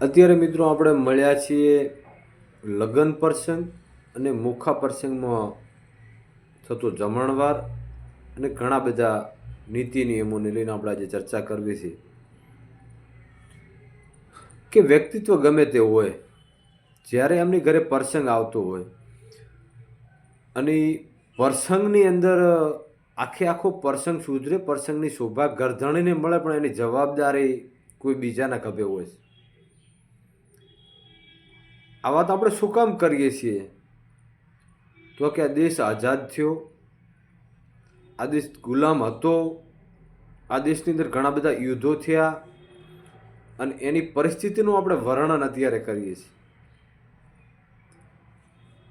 અત્યારે મિત્રો આપણે મળ્યા છીએ લગ્ન પ્રસંગ અને મોખા પ્રસંગમાં થતો જમણવાર અને ઘણા બધા નીતિ નિયમોને લઈને આપણે આજે ચર્ચા કરવી છે. કે વ્યક્તિત્વ ગમે તે હોય, જ્યારે એમની ઘરે પ્રસંગ આવતો હોય અને પ્રસંગની અંદર આખે આખો પ્રસંગ સુધરે, પ્રસંગની શોભા ગરધણીને મળે પણ એની જવાબદારી કોઈ બીજાના ખભે હોય છે. આ વાત આપણે શું કામ કરીએ છીએ? તો કે આ દેશ આઝાદ થયો, આ દેશ ગુલામ હતો, આ દેશની અંદર ઘણા બધા યુદ્ધો થયા અને એની પરિસ્થિતિનું આપણે વર્ણન અત્યારે કરીએ છીએ.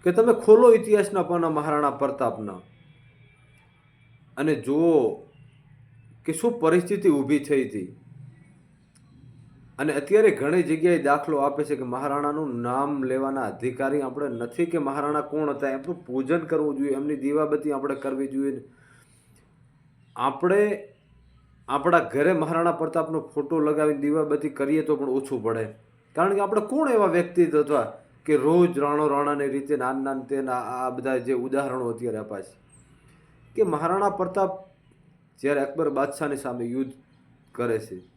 કે તમે ખોલો ઇતિહાસના પાના મહારાણા પ્રતાપના અને જુઓ કે શું પરિસ્થિતિ ઊભી થઈ હતી. અને અત્યારે ઘણી જગ્યાએ દાખલો આપે છે કે મહારાણાનું નામ લેવાના અધિકારી આપણે નથી કે મહારાણા કોણ હતા, એમનું પૂજન કરવું જોઈએ, એમની દીવાબત્તી આપણે કરવી જોઈએ. આપણે આપણા ઘરે મહારાણા પ્રતાપનો ફોટો લગાવીને દીવાબત્તી કરીએ તો પણ ઓછું પડે. કારણ કે આપણે કોણ એવા વ્યક્તિત્વ હતા કે રોજ રાણો રાણાની રીતે નાન નાન તેના આ બધા જે ઉદાહરણો અત્યારે અપાય છે. કે મહારાણા પ્રતાપ જ્યારે અકબર બાદશાહની સામે યુદ્ધ કરે છે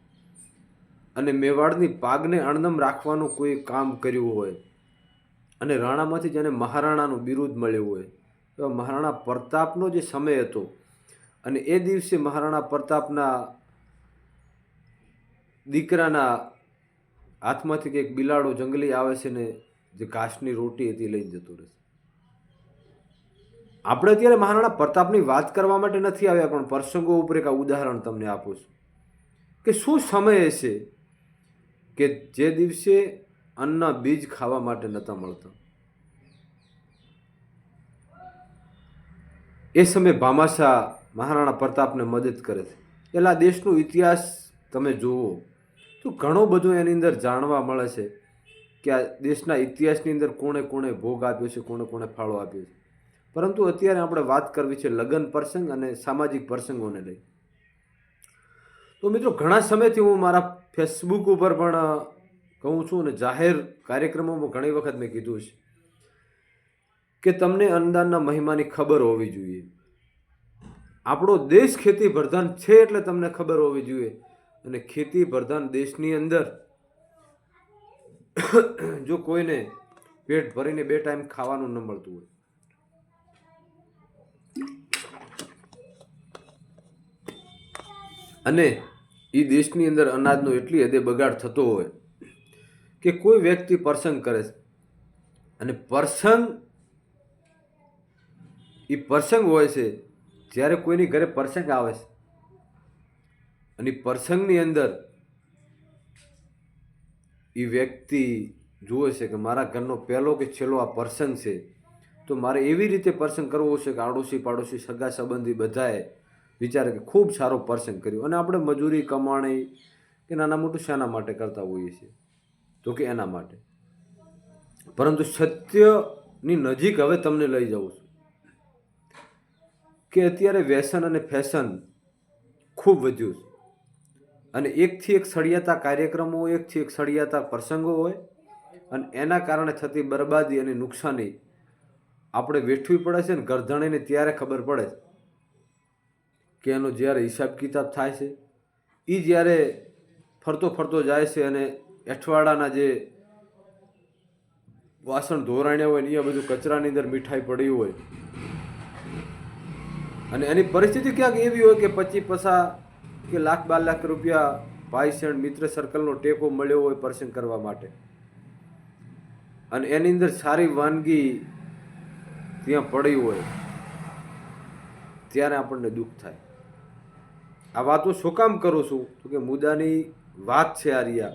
અને મેવાડની પાગને અણનમ રાખવાનું કોઈ કામ કર્યું હોય. અને રાણામાંથી જેને મહારાણાનું બિરુદ મળ્યું હોય. એવા મહારાણા પ્રતાપનો જે સમય હતો અને એ દિવસે મહારાણા પ્રતાપના દીકરાના હાથમાંથી કંઈક બિલાડો જંગલી આવે છે ને જે ઘાસની રોટી હતી લઈને જતો રહેશે. આપણે અત્યારે મહારાણા પ્રતાપની વાત કરવા માટે નથી આવ્યા, પણ પ્રસંગો ઉપર એક ઉદાહરણ તમને આપું છું કે શું સમય છે કે જે દિવસે અન્નના બીજ ખાવા માટે નહોતા મળતા. એ સમયે ભામાશા મહારાણા પ્રતાપને મદદ કરે છે. એટલે દેશનો ઇતિહાસ તમે જુઓ તો ઘણું બધું એની અંદર જાણવા મળે છે કે આ દેશના ઇતિહાસની અંદર કોણે કોણે ભોગ આપ્યો છે, કોણે કોણે ફાળો આપ્યો છે. પરંતુ અત્યારે આપણે વાત કરવી છે લગ્ન પ્રસંગ અને સામાજિક પ્રસંગોને લઈ. તો મિત્રો, ઘણા સમયથી હું મારા ફેસબુક ઉપર પણ કહું છું અને જાહેર કાર્યક્રમોમાં ઘણી વખત મેં કીધું છે કે તમને અન્નદાનના મહિમાની ખબર હોવી જોઈએ. આપણો દેશ ખેતી પ્રધાન છે એટલે તમને ખબર હોવી જોઈએ. અને ખેતી પ્રધાન દેશની અંદર જો કોઈને પેટ ભરીને બે ટાઈમ ખાવાનું ન મળતું હોય. અને એ દેશની અંદર અનાજનો એટલી હદે બગાડ થતો હોય કે કોઈ વ્યક્તિ પ્રસંગ કરે અને પ્રસંગ એ પ્રસંગ હોય છે જ્યારે કોઈની ઘરે પ્રસંગ આવે છે. અને પ્રસંગની અંદર એ વ્યક્તિ જુએ છે કે મારા ઘરનો પહેલો કે છેલ્લો આ પ્રસંગ છે, તો મારે એવી રીતે પ્રસંગ કરવો છે કે આડોશી પાડોશી સગા સંબંધી બધાએ વિચારે કે ખૂબ સારો પ્રસંગ કર્યો. અને આપણે મજૂરી કમાણી કે નાના મોટું શાના માટે કરતા હોઈએ છીએ. તો કે એના માટે. પરંતુ સત્યની નજીક હવે તમને લઈ જાઉં છું. કે અત્યારે વ્યસન અને ફેશન ખૂબ વધ્યું છે. અને એકથી એક સળિયાતા કાર્યક્રમો હોય એકથી એક સળિયાતા પ્રસંગો હોય અને એના કારણે થતી બરબાદી અને નુકસાની આપણે વેઠવી પડે છે ને ગરધણીને ત્યારે ખબર પડે છે. કે એનો જ્યારે હિસાબ કિતાબ થાય છે એ જ્યારે ફરતો ફરતો જાય છે અને અઠવાડાના જે વાસણ ધોરાણ્યા હોય ને એ બધું કચરાની અંદર મીઠાઈ પડી હોય. અને એની પરિસ્થિતિ ક્યાંક એવી હોય કે પચીસ પસા કે લાખ બાર લાખ રૂપિયા ભાઈ મિત્ર સર્કલનો ટેકો મળ્યો હોય પ્રસંગ કરવા માટે. અને એની અંદર સારી વાનગી ત્યાં પડી હોય, ત્યારે આપણને દુઃખ થાય. આ વાત હું શું કામ કરું છું? તો કે મુદ્દાની વાત છે આ રિયા.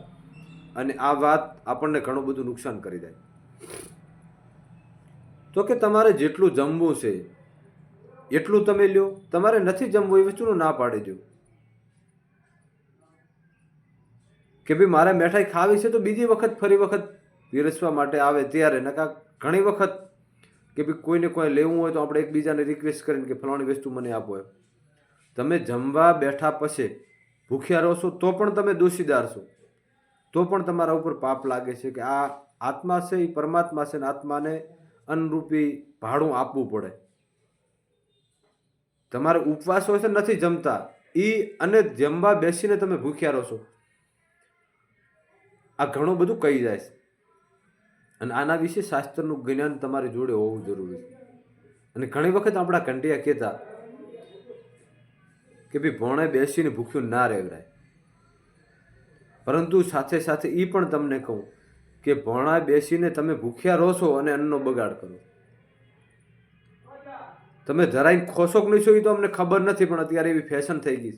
અને આ વાત આપણને ઘણું બધું નુકસાન કરી દે. તો કે તમારે જેટલું જમવું છે, એટલું તમે લ્યો. તમારે નથી જમવું, એ વસ્તુનું ના પાડી દો. કે ભાઈ મારે મીઠાઈ ખાવી છે તો બીજી વખત ફરી વખત પીરસવા માટે આવે ત્યારે, નકા ઘણી વખત કે ભાઈ કોઈને કોઈ લેવું હોય તો આપણે એકબીજાને રિક્વેસ્ટ કરીને કે ફલાણી વસ્તુ મને આપો એમ. તમે જમવા બેઠા પછી ભૂખ્યા રહો છો તો પણ તમે દોષીદાર છો. તો પણ તમારા ઉપર પાપ લાગે છે કે આ આત્મા છે, એ પરમાત્મા છે ને આત્માને અનરૂપી ભાડું આપવું પડે. તમારે ઉપવાસ હોય છે, નથી જમતા. એ અને જમવા બેસીને તમે ભૂખ્યા રહો છો આ ઘણું બધું કહી જાય છે. અને આના વિશે શાસ્ત્રનું જ્ઞાન તમારી જોડે હોવું જરૂરી છે. અને ઘણી વખત આપણા કંટિયા કહેતા કે ભાઈ ભોણે બેસીને ભૂખ્યું ના રહેવરાય પરંતુ સાથે સાથે એ પણ તમને કહું કે ભોણા બેસીને તમે ભૂખ્યા રહો છો અને અન્નનો બગાડ કરો. તમે જરાય ખોશો કે નહીં છો એ તો અમને ખબર નથી, પણ અત્યારે એવી ફેશન થઈ ગઈ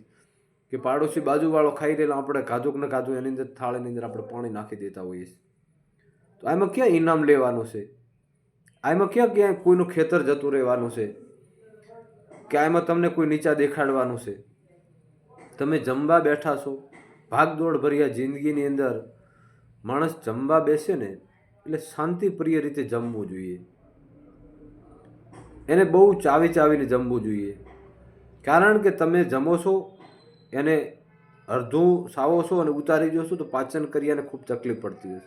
કે પાડોશી બાજુવાળો ખાઈ રહેલા, આપણે કાજુક ને કાધું એની અંદર થાળીની અંદર આપણે પાણી નાખી દેતા હોઈએ તો આમાં ક્યાં ઇનામ લેવાનું છે? આમાં ક્યાં ક્યાં કોઈનું ખેતર જતું રહેવાનું છે? કે આમાં તમને કોઈ નીચા દેખાડવાનું છે? તમે જમવા બેઠા છો ભાગદોડ ભર્યા જિંદગીની અંદર. માણસ જમવા બેસે ને, એટલે શાંતિપ્રિય રીતે જમવું જોઈએ. એને બહુ ચાવી ચાવીને જમવું જોઈએ. કારણ કે તમે જમો છો, એને અડધું સાવો છો અને ઉતારી જશો તો પાચન ક્રિયાને ખૂબ તકલીફ પડતી હોય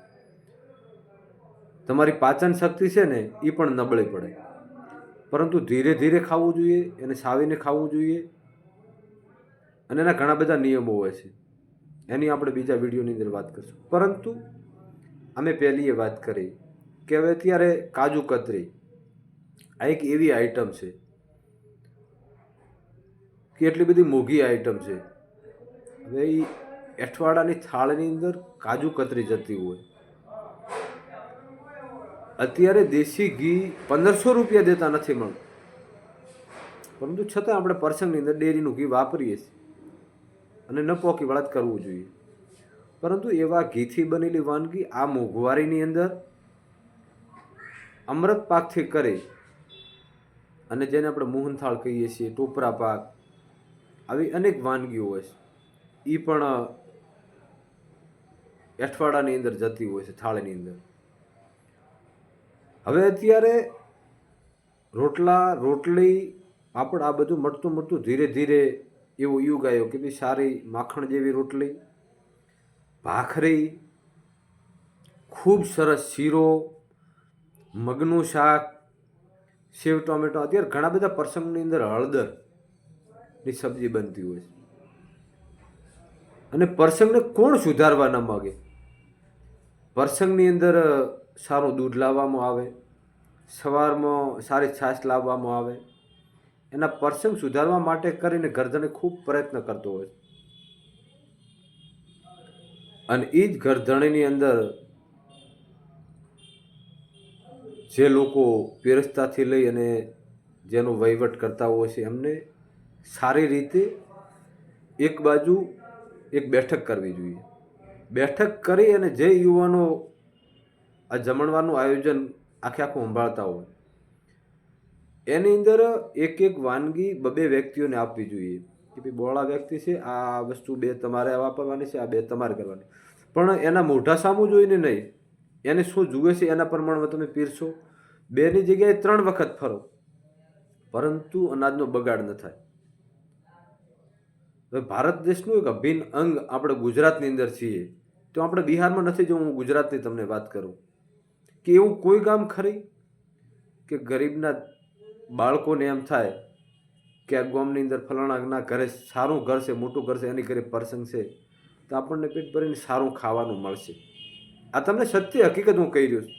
તમારી પાચન શક્તિ છે ને એ પણ નબળી પડે. પરંતુ ધીરે ધીરે ખાવું જોઈએ એને સાવીને ખાવું જોઈએ. અને એના ઘણા બધા નિયમો હોય છે. એની આપણે બીજા વિડીયોની અંદર વાત કરીશું. પરંતુ અમે પહેલી એ વાત કરી કે હવે અત્યારે કાજુ કતરી આ એક એવી આઈટમ છે કે એટલી બધી મોંઘી આઈટમ છે. હવે એ અઠવાડાની થાળની અંદર કાજુ કતરી જતી હોય. અત્યારે દેશી ઘી પંદરસો રૂપિયા દેતા નથી મળતું પરંતુ છતાં આપણે પ્રસંગની અંદર ડેરીનું ઘી વાપરીએ છીએ અને ન પોકી વળત કરવું જોઈએ. પરંતુ એવા ઘીથી બનેલી વાનગી આ મોંઘવારીની અંદર અમૃત પાકથી કરે અને જેને આપણે મોહનથાળ કહીએ છીએ, ટોપરા પાક, આવી અનેક વાનગીઓ હોય છે. એ પણ અઠવાડાની અંદર જતી હોય છે, થાળની અંદર. હવે અત્યારે રોટલા, રોટલી, પાપડ, આ બધું મળતું મળતું ધીરે ધીરે એવો યુગ આવ્યો કે ભાઈ સારી માખણ જેવી રોટલી, ભાખરી, ખૂબ સરસ શીરો, મગનું શાક, સેવ ટોમેટો, અત્યારે ઘણા બધા પ્રસંગની અંદર હળદરની સબ્જી બનતી હોય છે. અને પ્રસંગને કોણ સુધારવા ન માગે? પ્રસંગની અંદર સારું દૂધ લાવવામાં આવે, સવારમાં સારી છાશ લાવવામાં આવે, એના પ્રસંગ સુધારવા માટે કરીને ગરદને ખૂબ પ્રયત્ન કરતો હોય અને એ જ ગરધણીની અંદર જે લોકો પીરસતાથી લઈ અને જેનો વહીવટ કરતા હોય છે, એમને સારી રીતે એક બાજુ એક બેઠક કરવી જોઈએ. બેઠક કરી અને જે યુવાનો આ જમણવારનું આયોજન આખે આખું સંભાળતા હોય. એની અંદર એક એક વાનગી બબે વ્યક્તિઓને આપવી જોઈએ. કે ભાઈ બોળા વ્યક્તિ છે, આ વસ્તુ બે તમારે વાપરવાની છે, આ બે તમારે કરવાની. પણ એના મોઢા સામું જોઈને નહીં. એને શું જુએ છે એના પ્રમાણમાં તમે પીરશો. બેની જગ્યાએ ત્રણ વખત ફરો. પરંતુ અનાજનો બગાડ ન થાય. હવે ભારત દેશનું એક અભિન્ન અંગ આપણે ગુજરાતની અંદર છીએ. તો આપણે બિહારમાં નથી જો હું ગુજરાતની તમને વાત કરું. કે એવું કોઈ ગામ ખરી? કે ગરીબના બાળકોને એમ થાય કે આ ગામની અંદર ફલાણાના ઘરે સારું ઘર છે, મોટું ઘર છે, એની ઘરે પ્રસંગ છે, તો આપણને પેટ ભરીને સારું ખાવાનું મળશે. આ તમને સત્ય હકીકત હું કહી રહ્યો છું.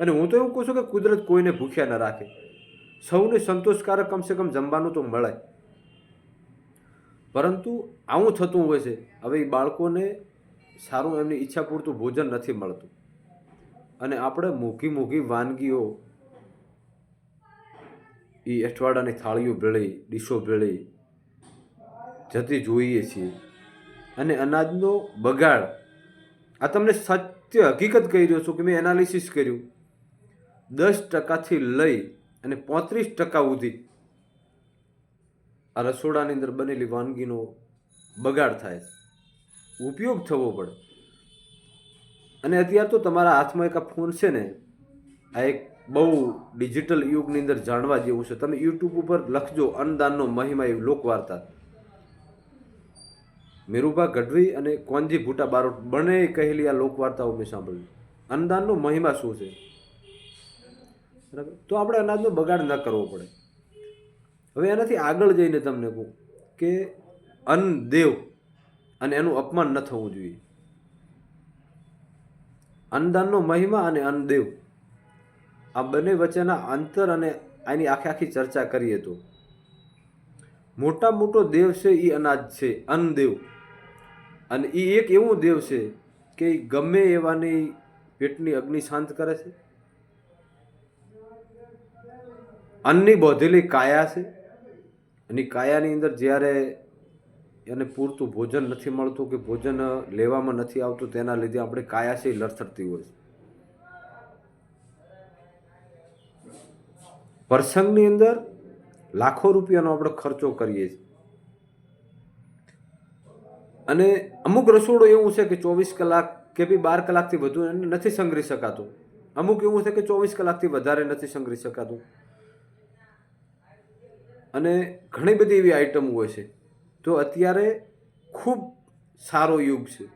અને હું તો એવું કહું છું કે કુદરત કોઈને ભૂખ્યા ન રાખે. સૌને સંતોષકારક કમસે કમ જમવાનું તો મળે. પરંતુ આવું થતું હોય છે, હવે એ બાળકોને સારું એમની ઈચ્છા પૂરતું ભોજન નથી મળતું. અને આપણે મોઘી મોઘી વાનગીઓ એ અઠવાડાની થાળીઓ ભેળી, ડીશો ભેળી, જતી જોઈએ છીએ. અને અનાજનો બગાડ. આ તમને સત્ય હકીકત કહી રહ્યો છું કે મેં એનાલિસિસ કર્યું. દસ ટકાથી લઈ અને પાંત્રીસ ટકા સુધી આ રસોડાની અંદર બનેલી વાનગીનો બગાડ થાય. ઉપયોગ થવો પડે. અને અત્યારે તો તમારા હાથમાં એક આ ફોન છે ને, આ એક બહુ ડિજિટલ યુગની અંદર જાણવા જેવું છે. તમે યુટ્યુબ ઉપર લખજો અન્નદાનનો મહિમા એવી લોકવાર્તા. મેરુભા ગઢવી અને કોનજી ભૂટા બારોટ બંને કહેલી આ લોકવાર્તાઓ મેં સાંભળ્યું અન્નદાનનો મહિમા શું છે? બરાબર? તો આપણે અનાજનો બગાડ ન કરવો પડે. હવે એનાથી આગળ જઈને તમને કહું કે અન્ન દેવ અને એનું અપમાન ન થવું જોઈએ. અન્નદાનનો મહિમા અને અન્નદેવ આ બંને વચ્ચેના અંતર અને આની આખી આખી ચર્ચા કરીએ તો. મોટા મોટો દેવ છે એ અનાજ છે અન્નદેવ અને એ એક એવું દેવ છે કે ગમે એવાની પેટની અગ્નિ શાંત કરે છે. અન્નની બોધેલી કાયા છે. અને કાયાની અંદર જ્યારે એને પૂરતું ભોજન નથી મળતું કે ભોજન લેવામાં નથી આવતું, તેના લીધે આપણે કાયા છે એ લથડતી હોય છે. પ્રસંગની અંદર લાખો રૂપિયાનો આપણે ખર્ચો કરીએ છીએ. અને અમુક રસોડું એવું છે કે ચોવીસ કલાક કે બી બાર કલાકથી વધુ એને નથી સંગ્રહી શકાતું. અમુક એવું છે કે ચોવીસ કલાકથી વધારે નથી સંગ્રહી શકાતું. અને ઘણી બધી એવી આઈટમ હોય છે. તો અત્યારે ખૂબ સારો યુગ છે.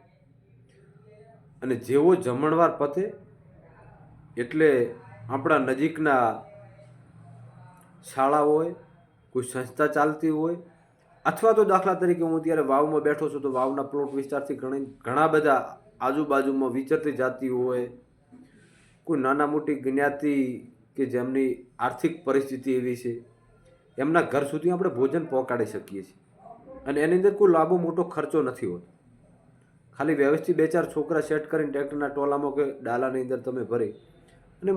અને જેવો જમણવાર પતે એટલે આપણા નજીકના શાળા હોય, કોઈ સંસ્થા ચાલતી હોય, અથવા તો દાખલા તરીકે હું અત્યારે વાવમાં બેઠો છું તો વાવના પ્લોટ વિસ્તારથી ઘણી ઘણા બધા આજુબાજુમાં વિચરતી જાતિ હોય, કોઈ નાના મોટી જ્ઞાતિ કે જેમની આર્થિક પરિસ્થિતિ એવી છે, એમના ઘર સુધી આપણે ભોજન પહોંચાડી શકીએ છીએ. અને એની અંદર કોઈ લાંબો મોટો ખર્ચો નથી હોતો. ખાલી વ્યવસ્થિત બે ચાર છોકરા સેટ કરીને ટ્રેક્ટરના ટોલામાં કે ડાલાની અંદર તમે ભરી અને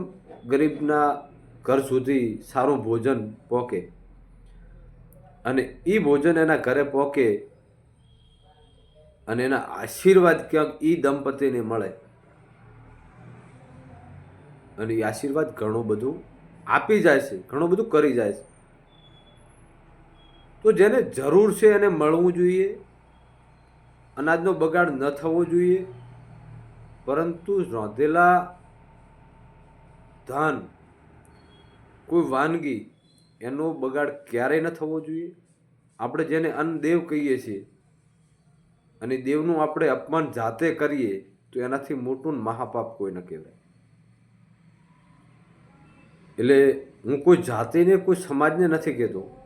ગરીબના ઘર સુધી સારું ભોજન પહોંચે અને એ ભોજન એના ઘરે પહોંચે અને એના આશીર્વાદ ક્યાંક એ દંપતીને મળે. અને એ આશીર્વાદ ઘણું બધું આપી જાય છે, ઘણું બધું કરી જાય છે. તો જેને જરૂર છે એને મળવું જોઈએ. અનાજનો બગાડ ન થવો જોઈએ. પરંતુ રાંધેલા ધાન, કોઈ વાનગી, એનો બગાડ ક્યારેય ન થવો જોઈએ. આપણે જેને અન્નદેવ કહીએ છીએ અને દેવનું આપણે અપમાન જાતે કરીએ, તો એનાથી મોટું મહાપાપ કોઈ ન કહેવાય. એટલે હું કોઈ જાતિને કોઈ સમાજને નથી કહેતો.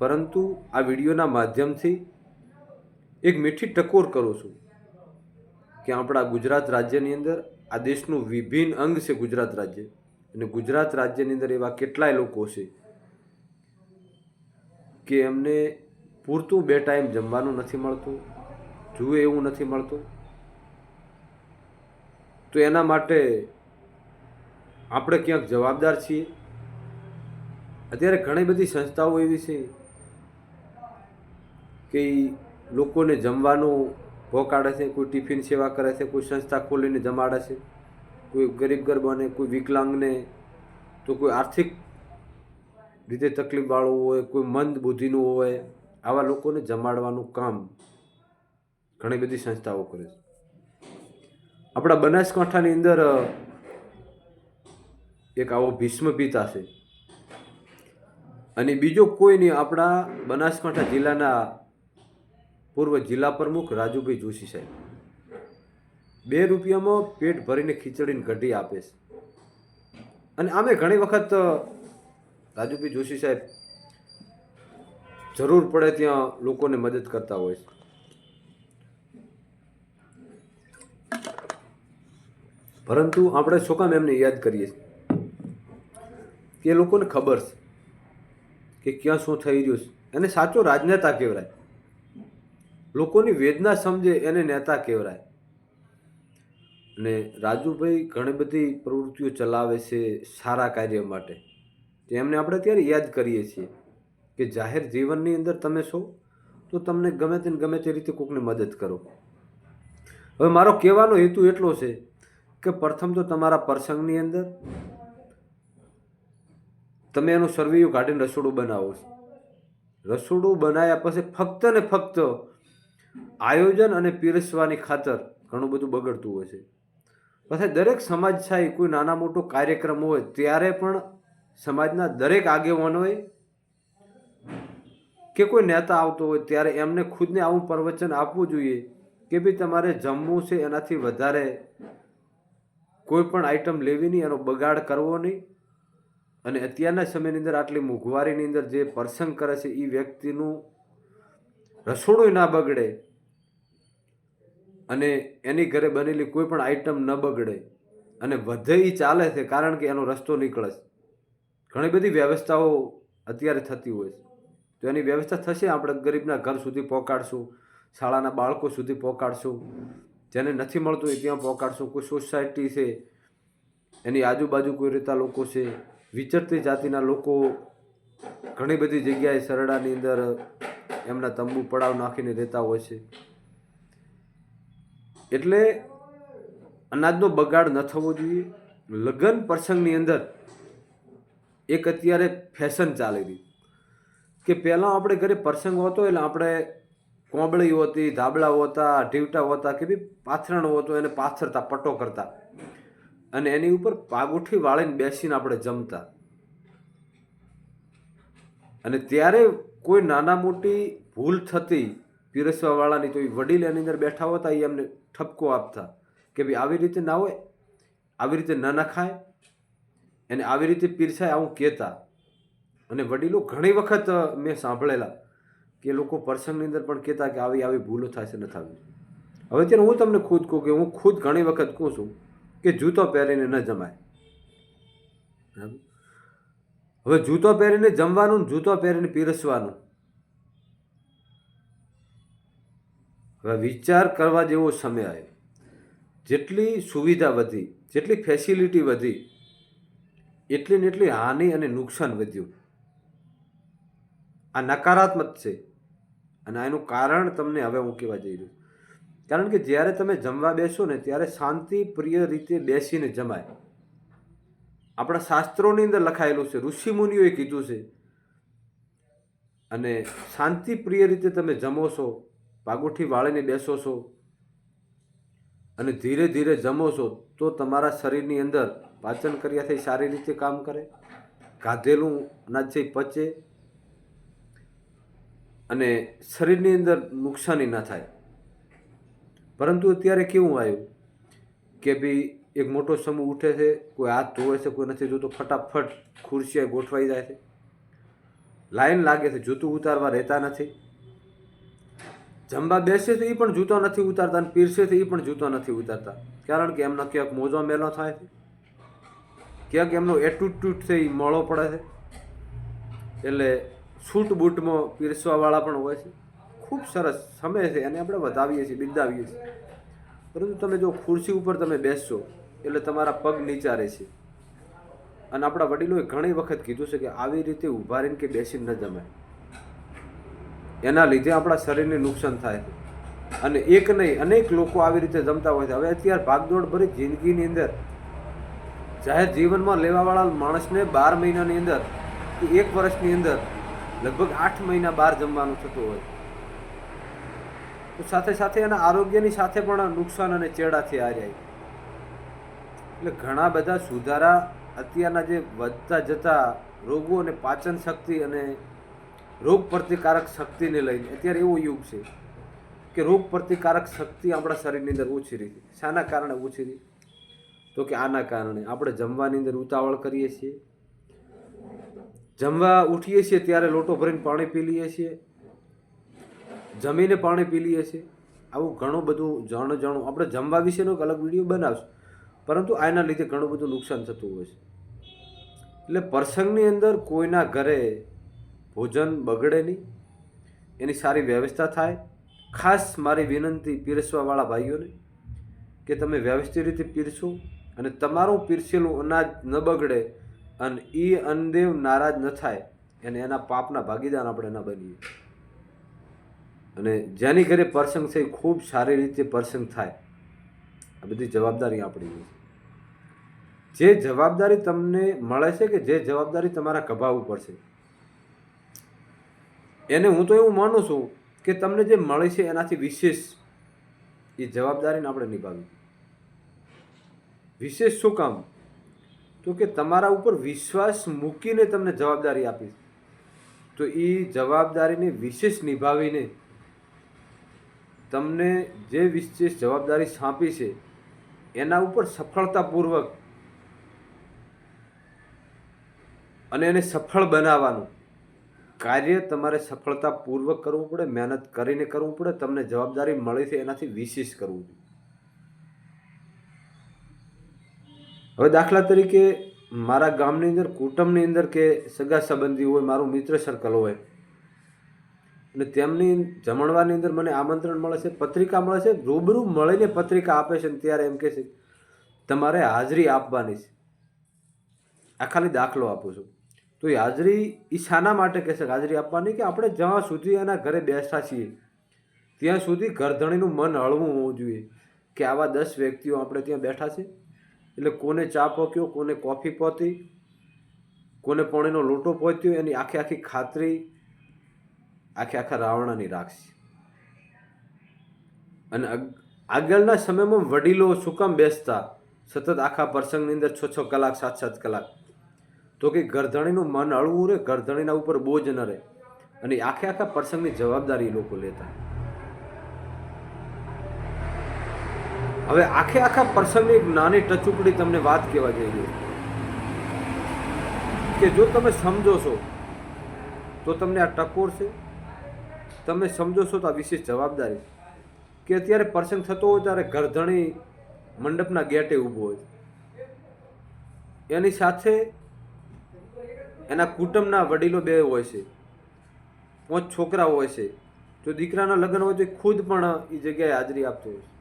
પરંતુ આ વિડીયોના માધ્યમથી એક મીઠી ટકોર કરું છું કે આપણા ગુજરાત રાજ્યની અંદર આ દેશનું વિભિન્ન અંગ છે ગુજરાત રાજ્ય. અને ગુજરાત રાજ્યની અંદર એવા કેટલાય લોકો છે કે એમને પૂરતું બે ટાઈમ જમવાનું નથી મળતું, જુએ એવું નથી મળતું. તો એના માટે આપણે ક્યાંક જવાબદાર છીએ. અત્યારે ઘણી બધી સંસ્થાઓ એવી છે કે લોકોને જમવાનું પહોંચાડે છે, કોઈ ટિફિન સેવા કરે છે, કોઈ સંસ્થા ખોલીને જમાડે છે, કોઈ ગરીબ ગરબાને કોઈ વિકલાંગને, તો કોઈ આર્થિક રીતે તકલીફવાળું હોય, કોઈ મંદ બુદ્ધિનું હોય, આવા લોકોને જમાડવાનું કામ ઘણી બધી સંસ્થાઓ કરે છે. આપણા બનાસકાંઠાની અંદર એક આવો ભીષ્મ પિતા છે. અને બીજો કોઈ નહીં, આપણા બનાસકાંઠા જિલ્લાના પૂર્વ જિલ્લા પ્રમુખ રાજુભાઈ જોશી સાહેબ. બે રૂપિયામાં પેટ ભરીને ખીચડીને કઢી આપે છે. અને આમે ઘણી વખત રાજુભાઈ જોશી સાહેબ જરૂર પડે ત્યાં લોકોને મદદ કરતા હોય છે. પરંતુ આપણે શું કામ એમને યાદ કરીએ કે લોકોને ખબર છે કે ક્યાં શું થઈ રહ્યું છે. એને સાચો રાજનેતા કહેવાય. લોકોની વેદના સમજે એને નેતા કહેવાય. અને રાજુભાઈ ઘણી બધી પ્રવૃત્તિઓ ચલાવે છે સારા કાર્ય માટે. એમને આપણે ત્યારે યાદ કરીએ છીએ કે જાહેર જીવનની અંદર તમે છો તો તમને ગમે તે ગમે તે રીતે કોઈકને મદદ કરો. હવે મારો કહેવાનો હેતુ એટલો છે કે પ્રથમ તો તમારા પ્રસંગની અંદર તમે એનું સર્વિયું કાઢીને રસોડું બનાવો રસોડું બનાવ્યા પછી ફક્ત ને ફક્ત આયોજન અને પીરસવાની ખાતર ઘણું બધું બગડતું હોય છે. પછી દરેક સમાજ છે કોઈ નાના મોટો કાર્યક્રમ હોય ત્યારે પણ સમાજના દરેક આગેવાનોએ કે કોઈ નેતા આવતો હોય ત્યારે એમને ખુદને આવું પ્રવચન આપવું જોઈએ કે ભાઈ તમારે જમવું છે એનાથી વધારે કોઈ પણ આઈટમ લેવી નહીં, એનો બગાડ કરવો નહીં. અને અત્યારના સમયની અંદર આટલી મોંઘવારીની અંદર જે પ્રસંગ કરે છે એ વ્યક્તિનું રસોડું ના બગડે અને એની ઘરે બનેલી કોઈ પણ આઈટમ ન બગડે અને વધે એ ચાલે છે કારણ કે એનો રસ્તો નીકળે છે. ઘણી બધી વ્યવસ્થાઓ અત્યારે થતી હોય છે. તો એની વ્યવસ્થા થશે, આપણે ગરીબના ઘર સુધી પહોંચાડશું શાળાના બાળકો સુધી પહોંચાડશું જેને નથી મળતું એ ત્યાં પહોંચાડશું કોઈ સોસાયટી છે, એની આજુબાજુ કોઈ રહેતા લોકો છે, વિચરતી જાતિના લોકો, ઘણી બધી જગ્યાએ સરડાની અંદર એમના તંબુ પડાવ નાખીને રહેતા હોય છે. એટલે અનાજનો બગાડ ન થવો જોઈએ. લગ્ન પ્રસંગની અંદર એક અત્યારે ફેશન ચાલી રહી. કે પહેલાં આપણે ઘરે પ્રસંગ હોતો એટલે આપણે કોંબળી હોતી ધાબળા હોતા ઢીવટા હોતા કે બી પાથરણ હોતો એને પાથરતા, પટ્ટો કરતા. અને એની ઉપર પાગુઠી વાળીને બેસીને આપણે જમતા. અને ત્યારે કોઈ નાના મોટી ભૂલ થતી પીરસવાવાળાની તો એ વડીલ એની અંદર બેઠા હોતા એ એમને ઠપકો આપતા કે ભાઈ આવી રીતે ના હોય, આવી રીતે ન નખાય એને આવી રીતે પીરસાય આવું કહેતા. અને વડીલો ઘણી વખત મેં સાંભળેલા કે લોકો પ્રસંગની અંદર પણ કહેતા કે આવી આવી ભૂલો છે ન થવી હવે ત્યારે હું તમને ખુદ કહું કે હું ખુદ ઘણી વખત કહું છું કે જૂતો પહેરીને ન જમાય. હવે જૂતો પહેરીને જમવાનું જૂતો પહેરીને પીરસવાનું. હવે વિચાર કરવા જેવો સમય આવ્યો. જેટલી સુવિધા વધી, જેટલી ફેસિલિટી વધી, એટલી ને એટલી હાનિ અને નુકસાન વધ્યું. આ નકારાત્મક છે અને એનું કારણ તમને હવે હું કહેવા જઈ રહ્યો કારણ કે જ્યારે તમે જમવા બેસો ને ત્યારે શાંતિ પ્રિય રીતે બેસીને જમાય. આપણા શાસ્ત્રોની અંદર લખાયેલું છે ઋષિમુનિઓએ કીધું છે, અને શાંતિપ્રિય રીતે તમે જમો છો પાગોઠી વાળીને બેસો છો અને ધીરે ધીરે જમો છો, તો તમારા શરીરની અંદર પાચન ક્રિયાથી સારી રીતે કામ કરે, ગાધેલું અનાજ પચે અને શરીરની અંદર નુકસાની ના થાય. પરંતુ અત્યારે કેવું આવ્યું કે ભાઈ એક મોટો સમૂહ ઉઠે છે, કોઈ હાથ ધોવે છે, કોઈ નથી જોતો ફટાફટ ખુરશીએ ગોઠવાઈ જાય છે. લાઈન લાગે છે, જૂતું ઉતારવા રહેતા નથી. જમવા બેસે તો એ પણ જૂતો નથી ઉતારતા અને પીરસે તો એ પણ જૂતો નથી ઉતારતા. કારણ કે એમનો ક્યાંક મોજો મેલો થાય છે. ક્યાંક એમનો એટૂટ છે એ મોળો પડે છે. એટલે છૂટ બૂટમાં પીરસવાવાળા પણ હોય છે. ખૂબ સરસ સમય છે, એને આપણે વધાવીએ છીએ, બિરદાવીએ છીએ. પરંતુ તમે જો ખુરશી ઉપર તમે બેસશો, એટલે તમારા પગ નીચા રહેશે અને આપણા વડીલોએ ઘણી વખત કીધું છે કે આવી રીતે ઊભા રહીને કે બેસીને ન જમાય. એના લીધે આપણા શરીરને નુકસાન થાય. અને એક નહીં, અનેક લોકો આવી રીતે જમતા હોય છે. હવે અત્યારે ભાગદોડ ભરી જિંદગીની અંદર, જાહેર જીવનમાં લેવાવાળા માણસને બાર મહિનાની અંદર કે એક વર્ષની અંદર લગભગ આઠ મહિના બહાર જમવાનું થતું હોય. તો સાથે સાથે એના આરોગ્યની સાથે પણ નુકસાન અને ચેડાથી આ જાય એટલે ઘણા બધા સુધારા અત્યારના જે વધતા જતા રોગો અને પાચન શક્તિ અને રોગ પ્રતિકારક શક્તિને લઈને. અત્યારે એવો યુગ છે કે રોગ પ્રતિકારક શક્તિ આપણા શરીરની અંદર ઓછી રહી શાના કારણે ઓછી રહી? તો કે આના કારણે. આપણે જમવાની અંદર ઉતાવળ કરીએ છીએ. જમવા ઉઠીએ છીએ ત્યારે લોટો ભરીને પાણી પી લઈએ છીએ. જમીને પાણી પી લઈએ છીએ. આવું ઘણું બધું જાણું જાણું. આપણે જમવા વિશેનો એક અલગ વીડિયો બનાવશું. પરંતુ આના લીધે ઘણું બધું નુકસાન થતું હોય છે. એટલે પ્રસંગની અંદર કોઈના ઘરે ભોજન બગડે નહીં. એની સારી વ્યવસ્થા થાય. ખાસ મારી વિનંતી પીરસવાવાળા ભાઈઓને કે તમે વ્યવસ્થિત રીતે પીરસો અને તમારું પીરસેલું અનાજ ન બગડે અને એ અનદેવ નારાજ ન થાય અને એના પાપના ભાગીદાર આપણે ન બનીએ. અને જેની ઘરે પ્રસંગ એ ખૂબ સારી રીતે પ્રસંગ થાય. આ બધી જવાબદારી આપણી જે જવાબદારી તમને મળે છે કે જે જવાબદારી તમારા કભાવવું છે એને હું તો એવું માનું છું કે તમને જે મળે છે એનાથી વિશેષ એ જવાબદારીને આપણે નિભાવી વિશેષ શું કામ? તો કે તમારા ઉપર વિશ્વાસ મૂકીને તમને જવાબદારી આપી તો એ જવાબદારીને વિશેષ નિભાવીને તમને જે વિશેષ જવાબદારી સોંપી છે, એના ઉપર સફળતાપૂર્વક અને એને સફળ બનાવવાનું કાર્ય તમારે સફળતાપૂર્વક કરવું પડે, મહેનત કરીને કરવું પડે, તમને જવાબદારી મળી છે એનાથી વિશેષ કરવું જોઈએ. હવે દાખલા તરીકે મારા ગામની અંદર, કુટુંબની અંદર કે સગા સંબંધી હોય, મારું મિત્ર સર્કલ હોય, અને તેમની જમણવાની અંદર મને આમંત્રણ મળે છે, પત્રિકા મળે છે, રૂબરૂ મળીને પત્રિકા આપે છે ને ત્યારે એમ કહે છે, તમારે હાજરી આપવાની છે. આ ખાલી દાખલો આપું છું. તો એ હાજરી એ શાના માટે કહેશે હાજરી આપવાની કે આપણે જ્યાં સુધી એના ઘરે બેસતા છીએ, ત્યાં સુધી ઘરધણીનું મન હળવું હોવું જોઈએ કે આવા દસ વ્યક્તિઓ આપણે ત્યાં બેઠા છે. એટલે કોને ચા પોક્યો, કોને કોફી પહોંચી કોને પાણીનો લોટો પહોંચ્યો એની આખી આખી ખાતરી, આખે આખા રાવણાની રાખશે અને આગળના સમયમાં વડીલો શું કામ બેસતા? સતત આખા પ્રસંગની અંદર છ છ કલાક સાત સાત કલાક. તો કે ગરધણીનું મન હળવું રહે, ગરધણીના ઉપર બોજ ન રહે. અને આખે આખા પ્રસંગની જવાબદારી લોકો લેતા. હવે આખે આખા પ્રસંગની એક નાની ટચુકડી તમને વાત કહેવા જઈ રહી કે જો તમે સમજો છો, તો તમને આ ટકોર છે. તમે સમજો છો તો આ વિશેષ જવાબદારી કે અત્યારે પ્રસંગ થતો હોય ત્યારે ગરધણી મંડપના ગેટે ઊભો હોય એની સાથે એના કુટુંબના વડીલો બે હોય છે. પાંચ છોકરાઓ હોય છે. જો દીકરાના લગ્ન હોય તો એ ખુદ પણ એ જગ્યાએ હાજરી આપતો હોય છે.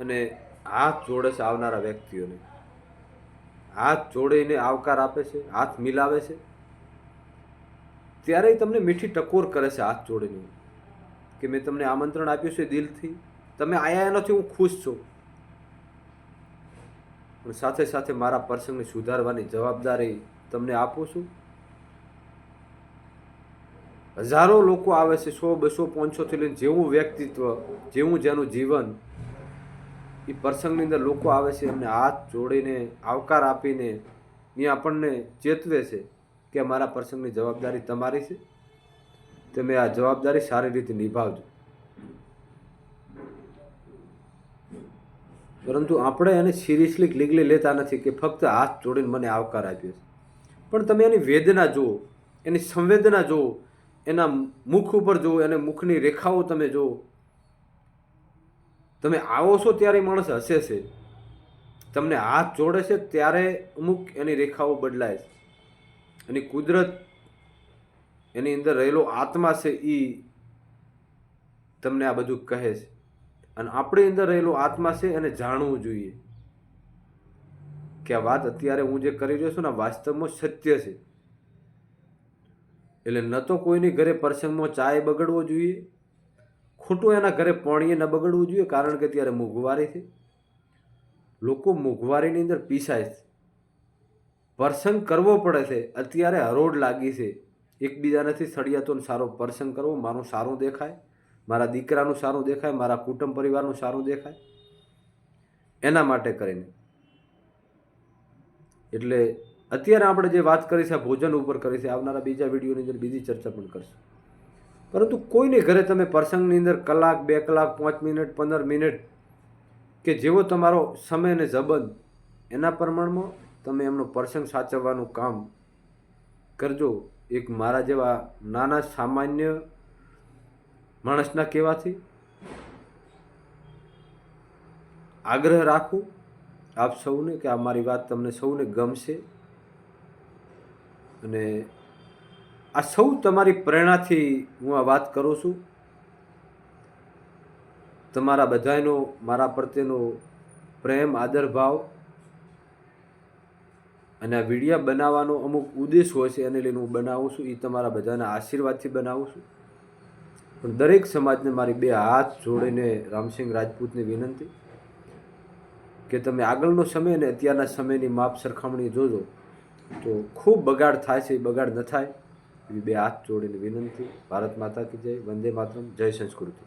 અને હાથ જોડે છે આવનારા વ્યક્તિઓને. હાથ જોડીને આવકાર આપે છે, હાથ મિલાવે છે. ત્યારે તમને મીઠી ટકોર કરે છે હાથ જોડીને. કે મેં તમને આમંત્રણ આપ્યું છે દિલથી. તમે આયા નથી હું ખુશ છું. પણ સાથે સાથે મારા પ્રસંગને સુધારવાની જવાબદારી તમને આપું છું. હજારો લોકો આવે છે, સો, બસો, પાંચસોથી લઈને જેવું વ્યક્તિત્વ, જેવું જેનું જીવન, એ પ્રસંગની અંદર લોકો આવે છે, એમને હાથ જોડીને, આવકાર આપીને, એ આપણને ચેતવે છે કે મારા પ્રસંગની જવાબદારી તમારી છે. તમે આ જવાબદારી સારી રીતે નિભાવજો. પરંતુ આપણે એને સિરિયસલી લીગલી લેતા નથી કે ફક્ત હાથ જોડીને મને આવકાર આપ્યો છે. પણ તમે એની વેદના જુઓ, એની સંવેદના જુઓ, એના મુખ ઉપર જુઓ, એને મુખની રેખાઓ તમે જુઓ. તમે આવો છો ત્યારે માણસ હસે છે. તમને હાથ જોડે છે ત્યારે અમુક એની રેખાઓ બદલાય છે. એની કુદરત, એની અંદર રહેલો આત્મા છે એ તમને આ બધું કહે છે. અને આપણી અંદર રહેલો આત્મા છે એને જાણવું જોઈએ. કે આ વાત અત્યારે હું જે કરી રહ્યો છું ને વાસ્તવમાં સત્ય છે. એટલે ન તો કોઈની ઘરે પ્રસંગમાં ચાય બગડવો જોઈએ, ખોટું એના ઘરે પાણીએ ન બગડવું જોઈએ, કારણ કે ત્યારે મોંઘવારી છે. લોકો મોંઘવારીની અંદર પીસાય છે. પ્રસંગ કરવો પડે છે, અત્યારે હરોડ લાગી છે. એકબીજાનાથી સળિયાતો સારો પ્રસંગ કરવો, મારું સારું દેખાય, મારા દીકરાનું સારું દેખાય, મારા કુટુંબ પરિવારનું સારું દેખાય. એના માટે કરીને. એટલે અત્યારે આપણે જે વાત કરી છે ભોજન ઉપર કરી છે, આવનારા બીજા વિડીયોની અંદર બીજી ચર્ચા પણ કરશું. પરંતુ કોઈને ઘરે તમે પ્રસંગની અંદર કલાક, બે કલાક, પાંચ મિનિટ, પંદર મિનિટ કે જેવો તમારો સમય અને જબંધ એના પ્રમાણમાં તમે એમનો પ્રસંગ સાચવવાનું કામ કરજો. એક મારા જેવા નાના સામાન્ય માણસના કહેવાથી આગ્રહ રાખું. આપ સૌને કે આ મારી વાત તમને સૌને ગમશે અને આ સૌ તમારી પ્રેરણાથી હું આ વાત કરું છું. તમારા બધાનો, મારા પ્રત્યેનો પ્રેમ, આદર, ભાવ અને આ વિડીયા બનાવવાનો અમુક ઉદ્દેશ હોય છે એને લઈને હું બનાવું છું એ તમારા બધાના આશીર્વાદથી બનાવું છું. પણ દરેક સમાજને મારી બે હાથ જોડીને રામસિંહ રાજપૂતની વિનંતી. કે તમે આગળનો સમય અને અત્યારના સમયની માપ સરખામણી જોજો, તો ખૂબ બગાડ થાય છે બગાડ ન થાય. એવી બે હાથ જોડીને વિનંતી. ભારત માતા કી જય. વંદે માતરમ. જય સંસ્કૃતિ.